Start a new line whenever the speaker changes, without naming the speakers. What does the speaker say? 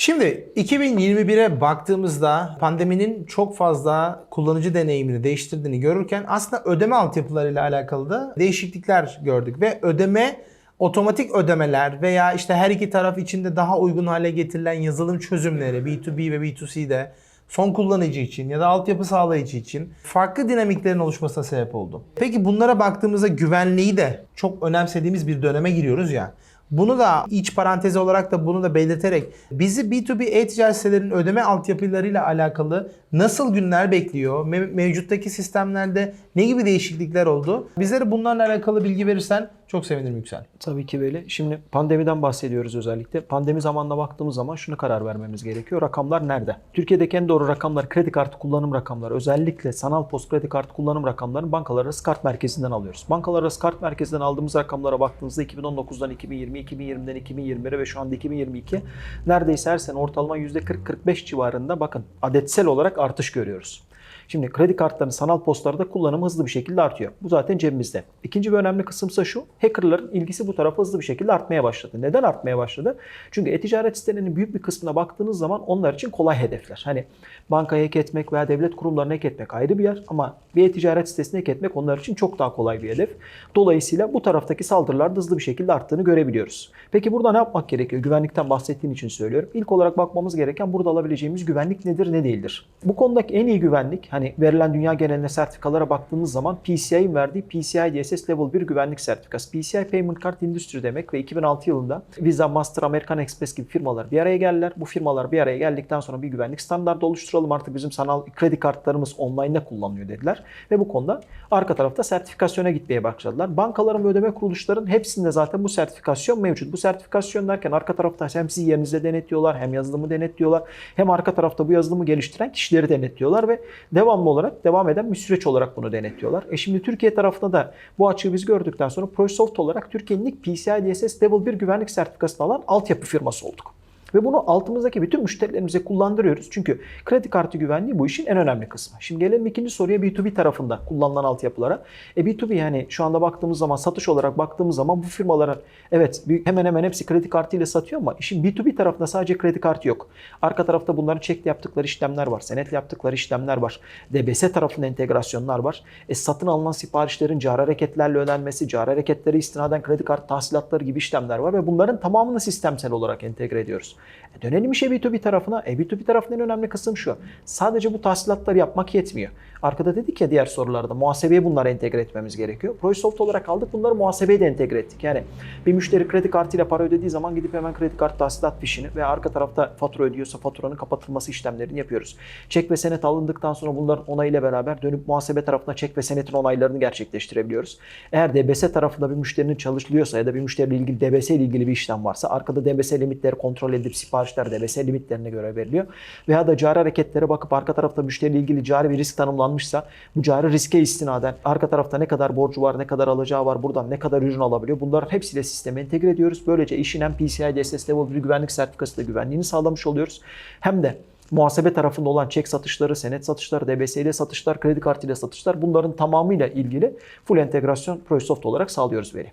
Şimdi 2021'e baktığımızda pandeminin çok fazla kullanıcı deneyimini değiştirdiğini görürken aslında ödeme altyapılarıyla alakalı da değişiklikler gördük ve ödeme otomatik ödemeler veya işte her iki taraf içinde daha uygun hale getirilen yazılım çözümleri B2B ve B2C'de son kullanıcı için ya da altyapı sağlayıcı için farklı dinamiklerin oluşmasına sebep oldu. Peki bunlara baktığımızda güvenliği de çok önemsediğimiz bir döneme giriyoruz ya. Bunu da iç parantezi olarak da bunu da belirterek bizi B2B e-ticaret sitelerinin ödeme altyapılarıyla alakalı nasıl günler bekliyor? Me- mevcuttaki sistemlerde ne gibi değişiklikler oldu? Bizlere bunlarla alakalı bilgi verirsen çok sevinirim Yüksel.
Tabii ki böyle. Şimdi pandemiden bahsediyoruz özellikle. Pandemi zamanına baktığımız zaman şunu karar vermemiz gerekiyor. Rakamlar nerede? Türkiye'deki en doğru rakamlar kredi kartı kullanım rakamları. Özellikle sanal post kredi kartı kullanım rakamlarını bankalar arası kart merkezinden alıyoruz. Bankalar arası kart merkezinden aldığımız rakamlara baktığımızda 2019'dan 2020, 2020'den 2021'e ve şu anda 2022 neredeyse her sene ortalama %40-45 civarında bakın adetsel olarak artış görüyoruz. Şimdi kredi kartlarının sanal postlarda kullanımı hızlı bir şekilde artıyor. Bu zaten cebimizde. İkinci bir önemli kısımsa şu. Hackerların ilgisi bu tarafa hızlı bir şekilde artmaya başladı. Neden artmaya başladı? Çünkü e-ticaret sitelerinin büyük bir kısmına baktığınız zaman onlar için kolay hedefler. Hani bankayı hack etmek veya devlet kurumlarını hack etmek ayrı bir yer ama bir e-ticaret sitesini hack etmek onlar için çok daha kolay bir hedef. Dolayısıyla bu taraftaki saldırılar hızlı bir şekilde arttığını görebiliyoruz. Peki burada ne yapmak gerekiyor? Güvenlikten bahsettiğin için söylüyorum. İlk olarak bakmamız gereken burada alabileceğimiz güvenlik nedir, ne değildir? Bu konudaki en iyi güvenlik hani verilen dünya genelinde sertifikalara baktığınız zaman PCI'nin verdiği PCI DSS Level 1 güvenlik sertifikası. PCI Payment Card Industry demek ve 2006 yılında Visa, Master, American Express gibi firmalar bir araya geldiler. Bu firmalar bir araya geldikten sonra bir güvenlik standardı oluşturalım. Artık bizim sanal kredi kartlarımız online'da kullanılıyor dediler. Ve bu konuda arka tarafta sertifikasyona gitmeye başladılar. Bankaların ve ödeme kuruluşların hepsinde zaten bu sertifikasyon mevcut. Bu sertifikasyon derken arka tarafta hem sizi yerinizde denetliyorlar hem yazılımı denetliyorlar. Hem arka tarafta bu yazılımı geliştiren kişileri denetliyorlar ve devamlı olarak devam eden bir süreç olarak bunu denetliyorlar. E şimdi Türkiye tarafında da bu açığı biz gördükten sonra ProSoft olarak Türkiye'nin ilk PCI DSS Level 1 güvenlik sertifikasını alan altyapı firması olduk. Ve bunu altımızdaki bütün müşterilerimize kullandırıyoruz. Çünkü kredi kartı güvenliği bu işin en önemli kısmı. Şimdi gelelim ikinci soruya B2B tarafında kullanılan altyapılara. E B2B yani şu anda baktığımız zaman satış olarak baktığımız zaman bu firmaların evet hemen hemen hepsi kredi kartıyla satıyor ama işin B2B tarafında sadece kredi kartı yok. Arka tarafta bunların çekle yaptıkları işlemler var. Senetle yaptıkları işlemler var. DBS tarafında entegrasyonlar var. E satın alınan siparişlerin cari hareketlerle ödenmesi, cari hareketleri istinaden kredi kartı tahsilatları gibi işlemler var ve bunların tamamını sistemsel olarak entegre ediyoruz. E dönelim işe B2B tarafına. E B2B tarafının en önemli kısım şu. Sadece bu tahsilatları yapmak yetmiyor. Arkada dedik ya diğer sorularda muhasebeye bunları entegre etmemiz gerekiyor. Prosoft olarak aldık bunları muhasebeye de entegre ettik. Yani bir müşteri kredi kartıyla para ödediği zaman gidip hemen kredi kartı tahsilat fişini ve arka tarafta fatura ödüyorsa faturanın kapatılması işlemlerini yapıyoruz. Çek ve senet alındıktan sonra bunların onayıyla beraber dönüp muhasebe tarafına çek ve senetin onaylarını gerçekleştirebiliyoruz. Eğer DBS tarafında bir müşterinin çalışılıyorsa ya da bir müşteriyle ilgili DBS ile ilgili bir işlem varsa arkada DBS limitleri kontrol edip siparişler DBS limitlerine göre veriliyor. Veya da cari hareketlere bakıp arka tarafta müşteriyle ilgili cari bir risk tanımlanmışsa bu cari riske istinaden arka tarafta ne kadar borcu var, ne kadar alacağı var, buradan ne kadar ürün alabiliyor. Bunların hepsiyle sisteme entegre ediyoruz. Böylece işin hem PCI DSS Level 1 güvenlik sertifikası da güvenliğini sağlamış oluyoruz. Hem de muhasebe tarafında olan çek satışları, senet satışları, DBS ile satışlar, kredi kartı ile satışlar bunların tamamıyla ilgili full entegrasyon ProSoft olarak sağlıyoruz veri.